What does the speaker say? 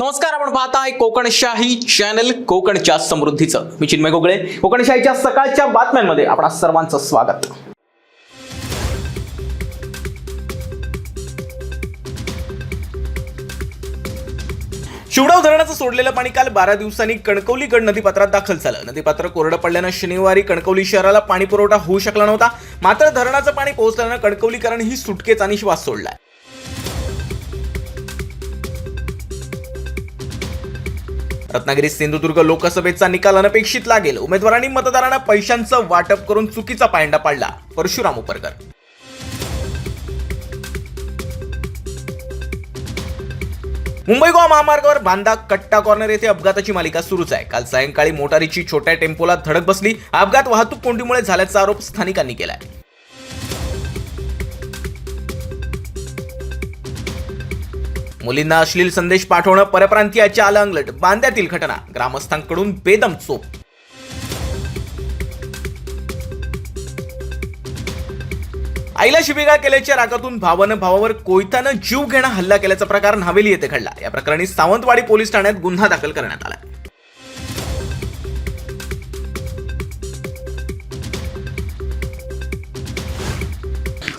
नमस्कार आपण पाहताय कोकणशाही चॅनल कोकणच्या समृद्धीचं. मी चिन्मय गोगळे. कोकणशाहीच्या सकाळच्या बातम्यांमध्ये आपणा सर्वांचं स्वागत. शिवडाव धरणाचं सोडलेलं पाणी काल बारा दिवसांनी कणकवलीकड नदीपात्रात दाखल झालं. नदीपात्र कोरडं पडल्यानं शनिवारी कणकवली शहराला पाणी पुरवठा होऊ शकला नव्हता. मात्र धरणाचं पाणी पोहोचल्यानं कणकवलीकरांनी सुटकेचा निश्वास सोडलाय. रत्नागिरी सिंधुदुर्ग लोकसभेचा निकाल अनपेक्षित लागेल. उमेदवारांनी मतदारांना पैशांचं वाटप करून चुकीचा पायंडा पाडला. परशुराम उपरकर. मुंबई गोवा महामार्गावर बांदा कट्टा कॉर्नर येथे अपघाताची मालिका सुरूच आहे. काल सायंकाळी मोटारीची छोट्या टेम्पोला धडक बसली. अपघात वाहतूक कोंडीमुळे झाल्याचा आरोप स्थानिकांनी केलाय. मुलींना अश्लील संदेश पाठवणं परप्रांतीयाच्या आलं अंगलट बांद्यातील घटना ग्रामस्थांकडून बेदम चोप. आईला शिबिगा केल्याच्या रागातून भावानं भावावर कोयतानं जीव घेणं हल्ला केल्याचा प्रकार नावेली येथे घडला. या प्रकरणी सावंतवाडी पोलीस ठाण्यात गुन्हा दाखल करण्यात आला